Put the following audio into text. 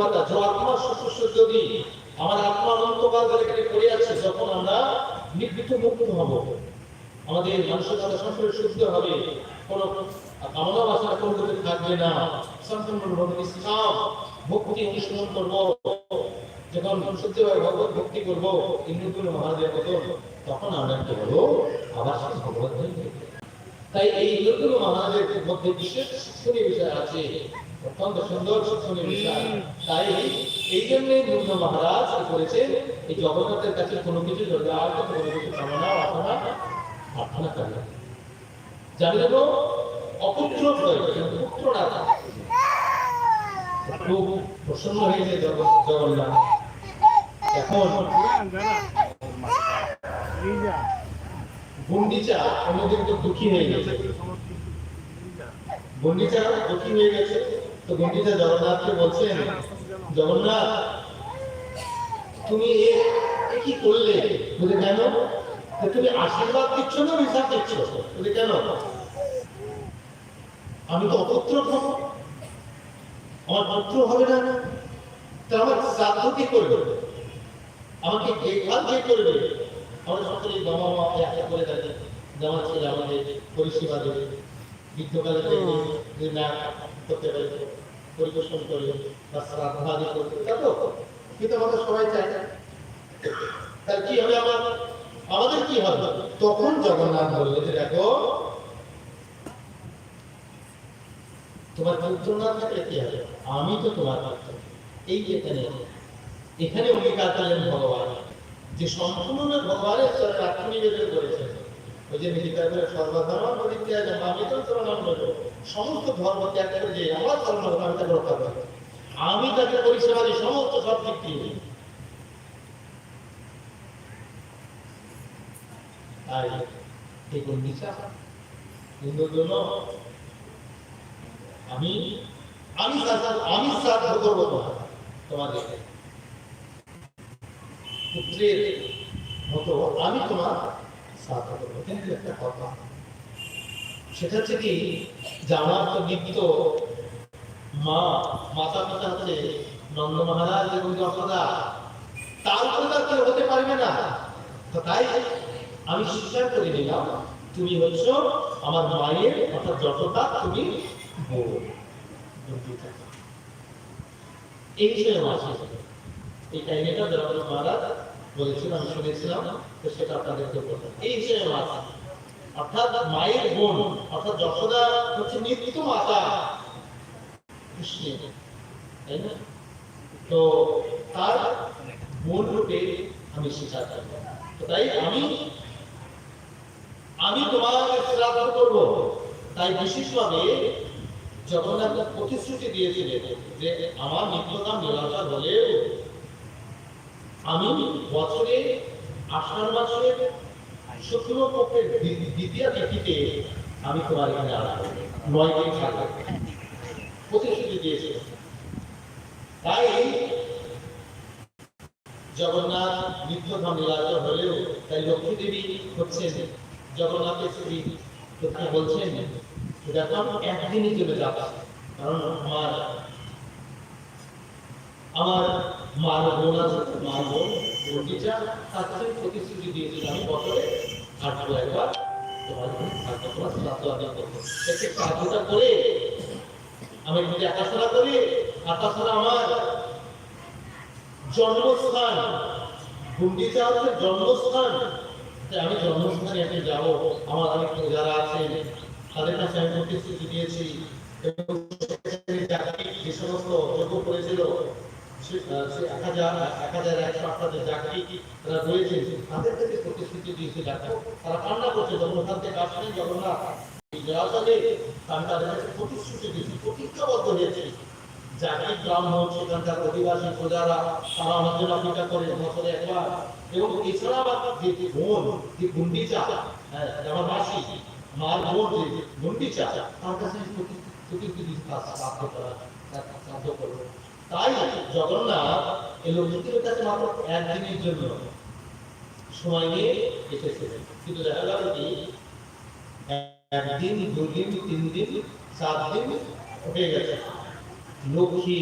মাতা যে আত্মা সুশস্য যদি আমার আত্মা অনন্তকাল ধরে এখানে পড়ে আছে, যখন আমরা নিবৃত মুক্ত হব, আমাদের মানসিকতা সংসারে শুদ্ধ হবে, কোনো কামনা বাসনা কোনো কিছু থাকবে না সম্পূর্ণভাবে ইসলাম ভক্তি অনুশীলন করব, যখন শুদ্ধভাবে ভগবত ভক্তি করব ইন্দ্রগুলো মহাদেব মতন তখন আমরা কি হব আবার সেই ভগবত তাই এই ইন্দ্রগুলো মহাদেবের মধ্যে বিশেষ শিক্ষণীয় বিষয় আছে অত্যন্ত সুন্দর তাই এই জন্যে নূন্য মহারাজ কি করেছেন? এই জগন্নাথের কাছে কোনো কিছু প্রসন্ন হয়েছে জগন্নাথ। এখন গুন্ডিচা অন্যদিন তো দুঃখী হয়ে গেছে। গুন্ডিচা দুঃখী হয়ে গেছে। তো গুন্ডিচা জগন্নাথকে বলছেন জগন্নাথ তুমি কি করলে? বলে কেন? তুমি আশীর্বাদ দিচ্ছ না অভিশাপ দিচ্ছ? বলে কেন? আমি তো অপুত্র হব। আমার পুত্র হবে না। তা আমার শ্রাদ্ধ কি করবে? আমাকে দেখভাল কে করবে? আমরা সকলে জমা মা একটা করে থাকি। জমা ছেলে আমাদের পরিষেবা দেবে। বৃদ্ধকালে না করতে পারে। পরিবেশন করবে তা কিন্তু সবাই চাই কি হবে আমার? আমাদের কি হবে? তখন জগন্নাথ যে, দেখো, তোমার পুত্র না থাকলে কি হবে? আমি তো তোমার পুত্র। এই যেখানে এখানে অঙ্গীকার করলেন ভগবান, যে সম্পূর্ণ ভগবানের চরণে আত্মনিবেদন করেছেন। ওই যে অঙ্গীকার করে সর্বধর্ম পরিত্যাগ আমি তো তোমার করব সমস্ত ধর্ম ত্যাগ করে যে আমার চরণ আমি তাকে রক্ষা আমি তাকে পরিষেবা দিই, সমস্ত সব দিক দিয়ে। শ্রাদ্ধ করব পুত্রের মতো আমি তোমার শ্রাদ্ধ করব। কিন্তু একটা কথা। সেটা হচ্ছে কি যে আমার তো নিত্য মা, মাতা পিতা হচ্ছে নন্দ মহারাজ এবং তারপরে তার কেউ হতে পারবে না। তো তাই আমি স্বীকার করে নিলাম, তুমি হচ্ছ আমার মায়ের, অর্থাৎ যশোদা, তুমি। এই বিষয়ে মাসে এই কাহিনীটা জগন্নাথ মহারাজ বলেছিলাম শুনেছিলাম, তো সেটা আপনাদেরকে বললাম এই বিষয়ে মাস অর্থাৎ মায়ের বোন, অর্থাৎ যশোদা হচ্ছে নিত্য মাতা। কৃষ্ণের তাই না? তো তার বোন রূপে আমি স্বীকার করব। তাই আমি আমি শ্রাদ্ধ করব। তাই বিশেষভাবে জগন্নাথ প্রতিশ্রুতি দিয়েছিলেন যে আমার নিত্যকাম নিরাশা হলেও আমি বছরে আষাঢ় মাসের দ্বি- দ্বিতীয় তিথিতে আমি তোমার এখানে আসব নয় দিন থাকব প্রতিশ্রুতি দিয়েছিলেন তাই জগন্নাথ নিত্যধাম লীলাচর হলেও তাই লক্ষ্মী দেবী হচ্ছেন জগন্নাথের স্ত্রী। লক্ষ্মী বলছেন দেখো একদিনই চলে যাচ্ছি। কারণ আমার আমার মার বোন আছে, মার বোন দিয়েছিল আমি বছরে শ্রাদ্ধটা করে আর আমার জন্মস্থান গুন্ডিচা হচ্ছে জন্মস্থান আমি জন্মস্থানে আমি যাব আমার অনেক যারা আছেন তাদের কাছে আমি প্রতিশ্রুতি দিয়েছি যে সমস্ত যোগ্য করেছিল এক হাজার এক হাজার প্রতিশ্রুতি দিয়েছি তারা কান্না করছে যখন ওখান থেকে আসলেন তাদের প্রতিশ্রুতি দিয়েছি প্রতিজ্ঞাবদ্ধ হয়েছে। জাতি ব্রাহ্মণ সেখানকার অধিবাসী প্রজারা তারা জন্য অপেক্ষা করে বছরে একবার। এবং এছাড়া যে বোন যে গুন্ডিচা হ্যাঁ, আমার মাসি মার বোন যে গুন্ডিচা তার কাছে প্রতিশ্রুতি দিয়েছি শ্রাদ্ধ করা শ্রাদ্ধ করব তাই জগন্নাথ এই লোকটির কাছে মাত্র একদিনের জন্য সময় নিয়ে এসেছিলেন। কিন্তু দেখা গেল কি, একদিন, দুদিন তিন দিন চার দিন হয়ে গেছে। লক্ষ্মী